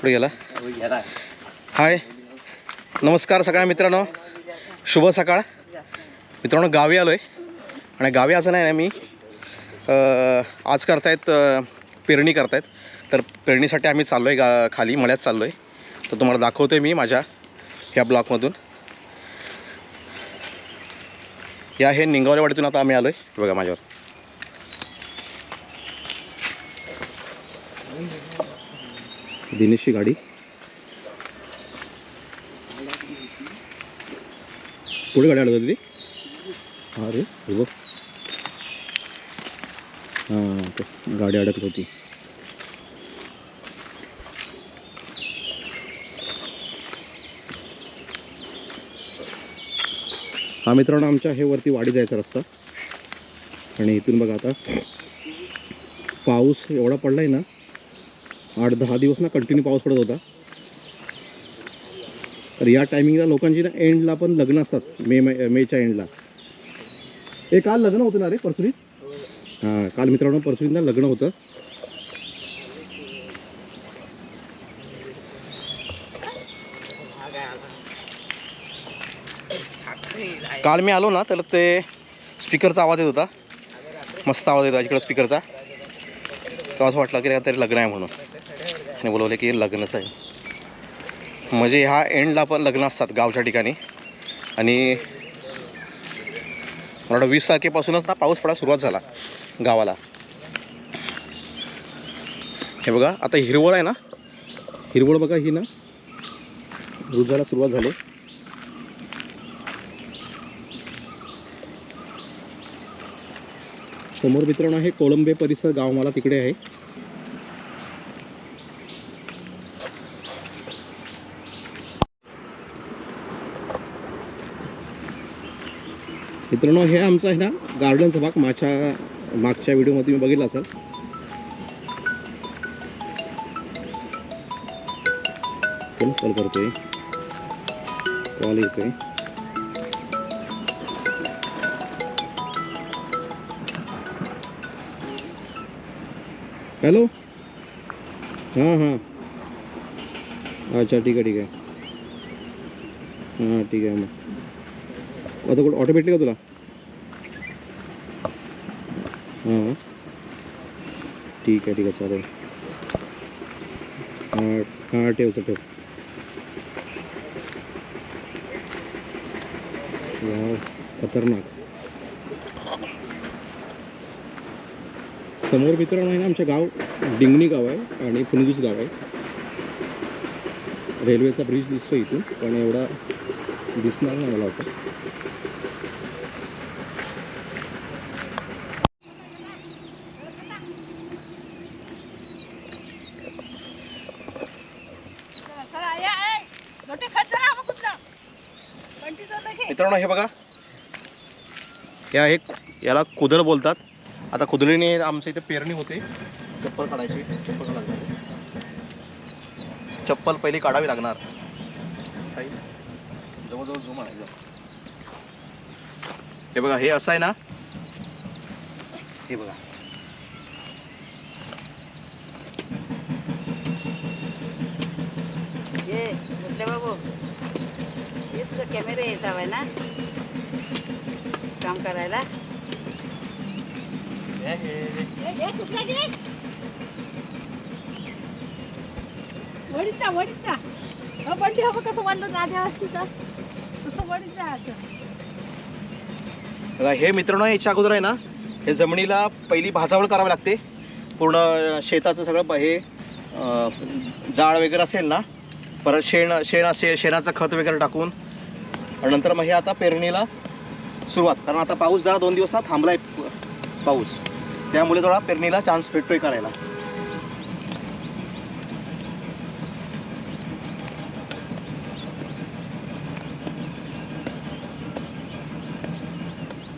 पुढे गेला? हाय. नमस्कार सगळ्या मित्रांनो. शुभ सकाळ. मित्रांनो गावी आलो आहे आणि गावी असं नाही ना मी आज करतायत पेरणी करतायत. तर पेरणीसाठी आम्ही चाललो आहे गा खाली मळ्यात चाललो आहे तर तुम्हाला दाखवतो आहे मी माझ्या ह्या ब्लॉकमधून. या हे निंगावलेवाडीतून आता आम्ही आलो आहे बघा माझ्यावर. दिनेशची गाडी. पुढे गाडी अडवत होती अरे हे बघ. हां गाडी अडकत होती. हा मित्रांनो आमच्या हे वरती वाडी जायचा रस्ता. आणि इथून बघा आता. पाऊस एवढा पडलाय ना आठ दहा दिवस ना कंटिन्यू पाऊस पडत होता. तर या टायमिंगला लोकांची ना एंडला पण लग्न असतात मे मेच्या एंडला ए काल लग्न होतं ना रे परसुरीत हां काल मित्रांनो परसुरीत ना लग्न होतं. काल मी आलो ना तर ते स्पीकरचा आवाज येत होता. मस्त आवाज येतो इकडं स्पीकरचा तो असं वाटलं की काहीतरी लग्न आहे म्हणून. आणि बोलवले की लग्नच आहे. म्हणजे ह्या एंडला पण लग्न असतात गावच्या ठिकाणी. आणि मला वाटतं वीस तारखेपासूनच ना पाऊस पडायला सुरुवात झाला गावाला. हे बघा आता हिरवळ आहे ना? हिरवळ बघा ही ना. रुजायला सुरुवात झाली. समोर मित्रांनो हे कोळंबे परिसर गाव मला तिकडे आहे. मित्रांनो हे आमचं आहे ना गार्डनचा भाग मागच्या मागच्या व्हिडिओमध्ये मी बघितला असाल. कॉल करतोय. कॉल येतोय. हॅलो? हां हां. अच्छा ठीक आहे ठीक आहे. हां ठीक आहे मग. आता कुठं ऑटो भेटली का तुला? ठीक आहे ठीक आहे चालेल. हां हां ठेव चल, ठेव. खतरनाक. समोर मित्रांनो आहे ना आमचं गाव डिंगणी गाव आहे आणि पुनदूस गाव आहे. रेल्वेचा ब्रिज दिसतो इथून पण एवढा दिसणार नाही मला वाटतं चला या ए मोठे खत जरा मग कुठलं कंटी चाललं घे मित्रांनो हे बघा? या हे याला कुदळ बोलतात. आता कुदळीने आमच्या इथे पेरणी होते. चप्पल काढायची चप्पल काढायची. चप्पल पहिली काढावी लागणार. साई, जवळजवळ झूम आणायचं हे बघा हे असं आहे ना? हे बघा. बाबू. हेच कॅमेरे येत हवाय ना. काम करायला. वडीचा वडीचा हा बंडी हवं कसं वाढलं जाण्या तिथं? तसं वडीच बघा हे मित्रांनो याच्या अगोदर आहे ना हे जमिनीला पहिली भाजावळ करावी लागते. पूर्ण शेताचं सगळं हे जाळ वगैरे असेल ना परत शेण शेण असेल शेणाचं खत वगैरे टाकून आणि नंतर मग हे आता पेरणीला सुरुवात. कारण आता पाऊस जरा दोन दिवस ना थांबलाय पाऊस. त्यामुळे थोडा पेरणीला चान्स भेटतोय करायला.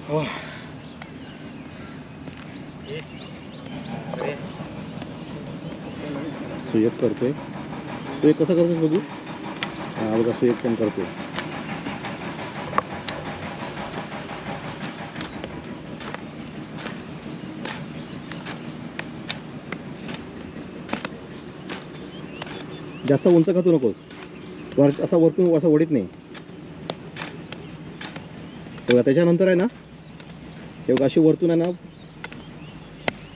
हो सुयोग करतोय. सुयोग कसं करतोस बघू? बघा सुयोग पण करतोय. जास्त उंच खातू नकोस? वर असा वरतून असं वडीत नाही. तेव्हा त्याच्यानंतर आहे ना तेव्हा अशी वरतून आहे ना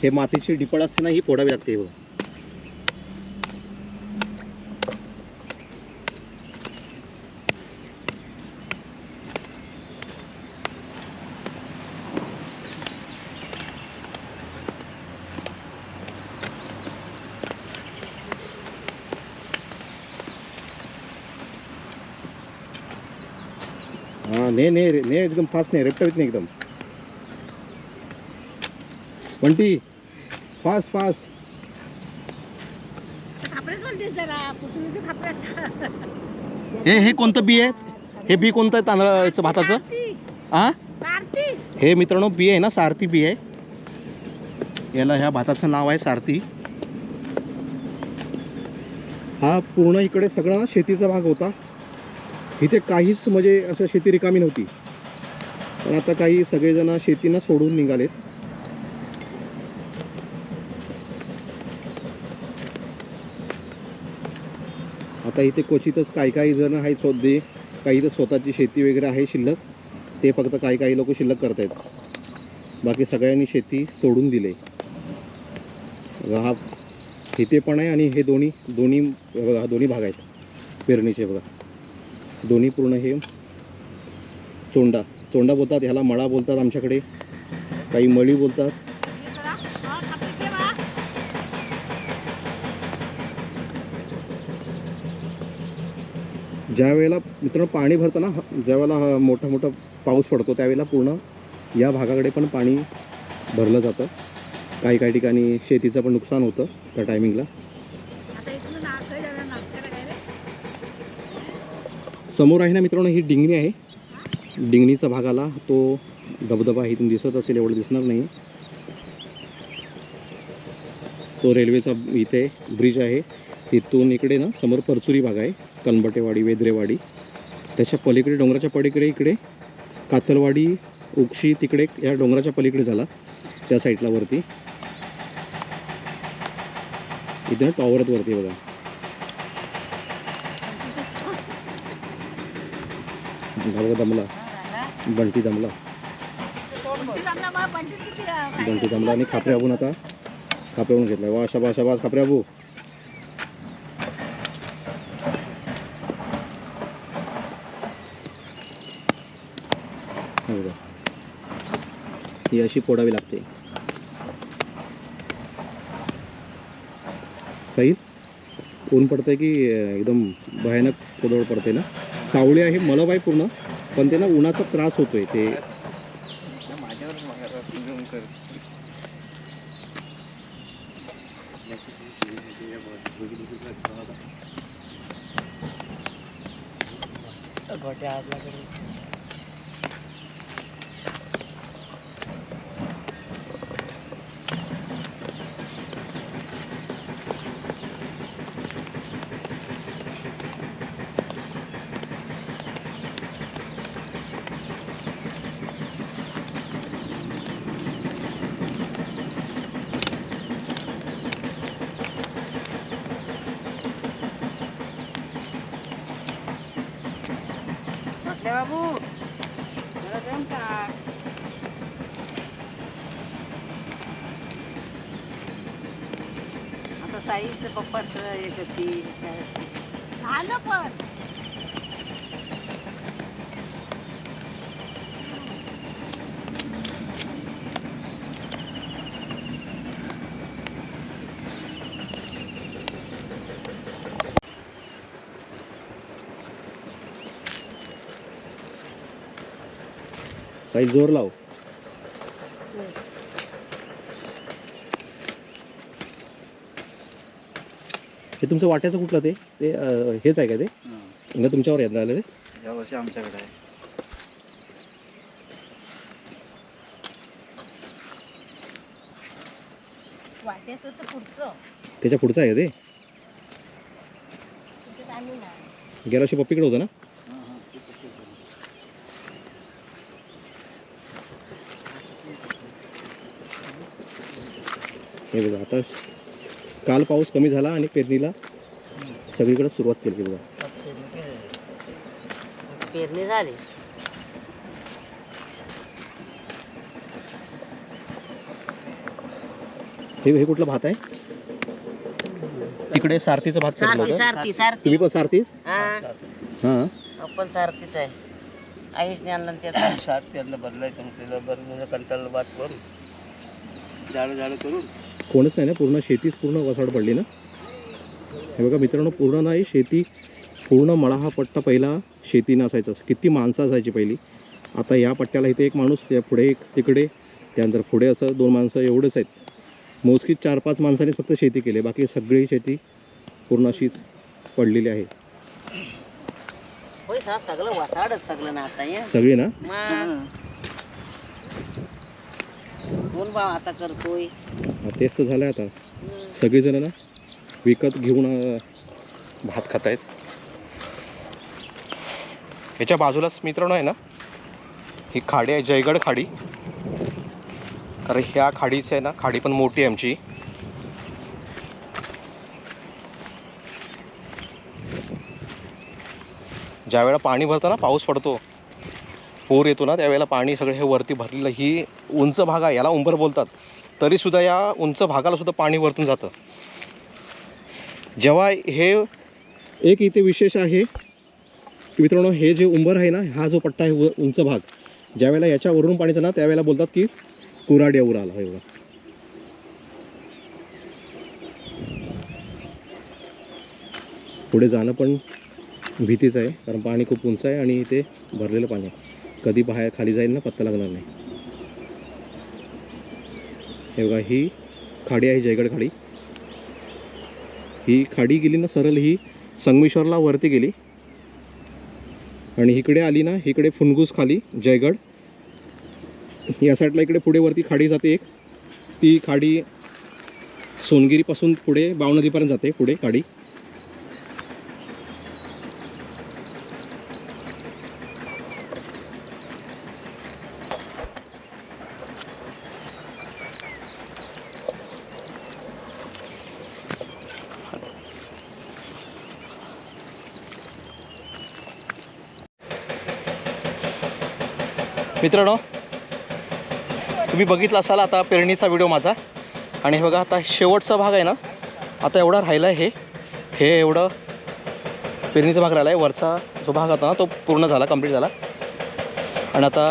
हे मातीची डिपळ असते ना ही फोडावी लागते बघा हां ने ने एकदम फास्ट नाही रेपटवीत नाही एकदम. बंटी फास्ट फास्ट हे हे कोणतं बी आहे? हे बी कोणतं आहे तांदळाचं भाताचं? हां हे मित्रांनो बी आहे ना सारथी बी आहे. याला ह्या भाताचं नाव आहे सारथी. हा पूर्ण इकडे सगळा शेतीचा भाग होता. इथे काहीच म्हणजे असं शेती रिकामी नव्हती. पण आता काही सगळेजण शेतीनं सोडून निघालेत. आता इथे क्वचितच काही काही जण आहेत सौदे काही तर स्वतःची शेती वगैरे आहे शिल्लक. ते फक्त काही काही लोक शिल्लक करतायत. बाकी सगळ्यांनी शेती सोडून दिले. हा इथे पण आहे आणि हे दोन्ही दोन्ही बघा हा दोन्ही भाग आहेत. पेरणीचे बघा. दोन्ही पूर्ण हे. चोंडा. चोंडा बोलतात ह्याला मळा बोलतात आमच्याकडे. काही मळी बोलतात. ज्या वेळेला मित्रांनो पाणी भरतं ना ज्या वेळेला मोठा मोठा पाऊस पडतो त्यावेळेला पूर्ण या भागाकडे पण पाणी भरलं जातं. काही काही ठिकाणी शेतीचं पण नुकसान होतं त्या टायमिंगला आता इथून नाक जरा नाश्त्याला काय रे समोर आहे ना मित्रांनो ही डिंगणी आहे. डिंगणीचा भाग आला तो धबधबा इथून दिसत असेल एवढं दिसणार नाही. तो रेल्वेचा इथे ब्रिज आहे. तिथून इकडे ना समोर परसुरी भाग आहे कनबटेवाडी वेद्रेवाडी. त्याच्या पलीकडे डोंगराच्या पलीकडे इकडे कातलवाडी उक्षी तिकडे या डोंगराच्या पलीकडे झाला त्या साईडला वरती. इथे ना टॉवरत वरती बघा. बघा दमला. बंटी दमला. बंटी दमला आणि खापरे आबून आता. खापरे आबून घेतलाय. वा शबा शाबास खापरे आबू. ही अशी फोडावी लागते. सई ऊन पडतंय की एकदम भयानक कोदळ पडते ना? सावळे आहे मला बाई पूर्ण पण त्यांना उन्हाचा त्रास होतोय ते घोट्या आपल्याकडे साईचं पप्पाचं करते काय झालं पण. साई जोर लाव. हे तुमचं वाट्याचं कुठलं ते? ते अं, हेच आहे का ते? म्हणजे तुमच्यावर येत आलं ते? यावर्षी आमच्याकडे आहे. वाट्याचं तर पुढचं. त्याच्या पुढचं आहे का ते? तिथे आम्ही नाही. गेल्या वर्षी पप्पीकडे होतं ना? हे बघा आता काल पाऊस कमी झाला आणि पेरणीला सगळीकडे सुरुवात केली बघा. पेरणी झाली. हे हे कुठला भात आहे? तिकडे सारथीचं भात पेरलं सारथी होतं. सारथी सारथी. तुम्ही पण सारथीच? हा. हां. आपण सारथीच आहे. आईसने आणलं आणि त्याचं. सात त्यांना बदलायचं मग त्याला बदलून कंटाळा बात करून झाडं झाडं करून. कोणच नाही ना पूर्ण शेतीच पूर्ण वसाड पडली ना? हे बघा मित्रांनो पूर्ण नाही शेती पूर्ण मळा हा पट्टा पहिला शेती नसायचा. किती माणसं असायची पहिली. आता या पट्ट्याला इथे एक माणूस त्या पुढे एक तिकडे त्यानंतर पुढे असं दोन माणसं एवढंच आहेत. मोजकीच चार पाच माणसांनीच फक्त शेती केली. बाकी सगळी शेती पूर्ण अशीच पडलेली आहे. सगळं ना कोण भाव आता करतोय? तेच तर झालं आता. सगळेजण ना विकत घेऊन भात खात आहेत याच्या बाजूलाच मित्रांनो आहे ना ही खाडी आहे जयगड खाडी. कारण ह्या खाडीच आहे ना खाडी पण मोठी आहे आमची. ज्यावेळेला पाणी भरतं ना पाऊस पडतो. पूर येतो ना त्यावेळेला पाणी सगळं हे वरती भरलेलं ही उंच भाग आहे याला उंबर बोलतात. तरीसुद्धा या उंच भागाला सुद्धा पाणी वरतून जातं. जेव्हा हे एक इथे विशेष आहे की मित्रांनो हे जे उंबर आहे ना हा जो पट्टा आहे उंच भाग ज्यावेळेला याच्यावरून पाणी जाणार त्यावेळेला बोलतात की कुराड उर आला एवढा पुढे जाणं पण भीतीच आहे कारण पाणी खूप उंच आहे आणि इथे भरलेलं पाणी आहे. कधी बाहेर खाली जाईल ना पत्ता लागणार नाही. हे बघा ही खाडी आहे जयगड खाडी. ही खाडी गेली ना सरळ ही संगमेश्वरला वरती गेली. आणि इकडे आली ना इकडे फुनगूस खाली जयगड. या साईडला इकडे पुढे वरती खाडी जाते एक. ती खाडी सोनगिरीपासून पुढे बावनदीपर्यंत जाते पुढे खाडी. मित्रांनो तुम्ही बघितला असाल आता पेरणीचा व्हिडिओ माझा. आणि हे बघा आता शेवटचा भाग आहे ना आता एवढा राहिला आहे हे. हे एवढं पेरणीचा भाग राहिला आहे वरचा जो भाग होता ना तो पूर्ण झाला कंप्लीट झाला. आणि आता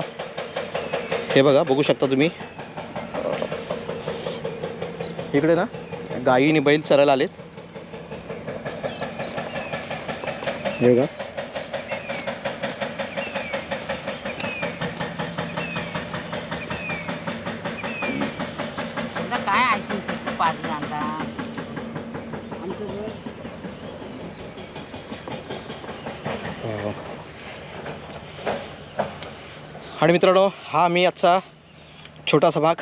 हे बघा बघू शकता तुम्ही. इकडे ना गाई आणि बैल चरायला आलेत. हे बघा आता काय आणि मित्रांनो हा मी आजचा छोटासा भाग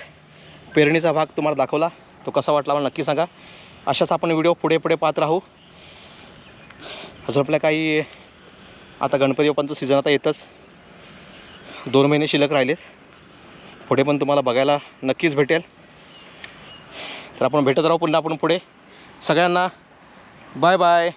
पेरणीचा भाग तुम्हाला दाखवला. तो कसा वाटला मला नक्की सांगा. अशाच आपण व्हिडिओ पुढे पुढे पाहत राहू. अजून आपल्या काही आता गणपती बाप्पांचं सीझन आता येतच. दोन महिने शिल्लक राहिलेत. पुढे पण तुम्हाला बघायला नक्कीच भेटेल. तर आपण भेटत राहू पुन्हा आपण पुढे. सगळ्यांना बाय बाय.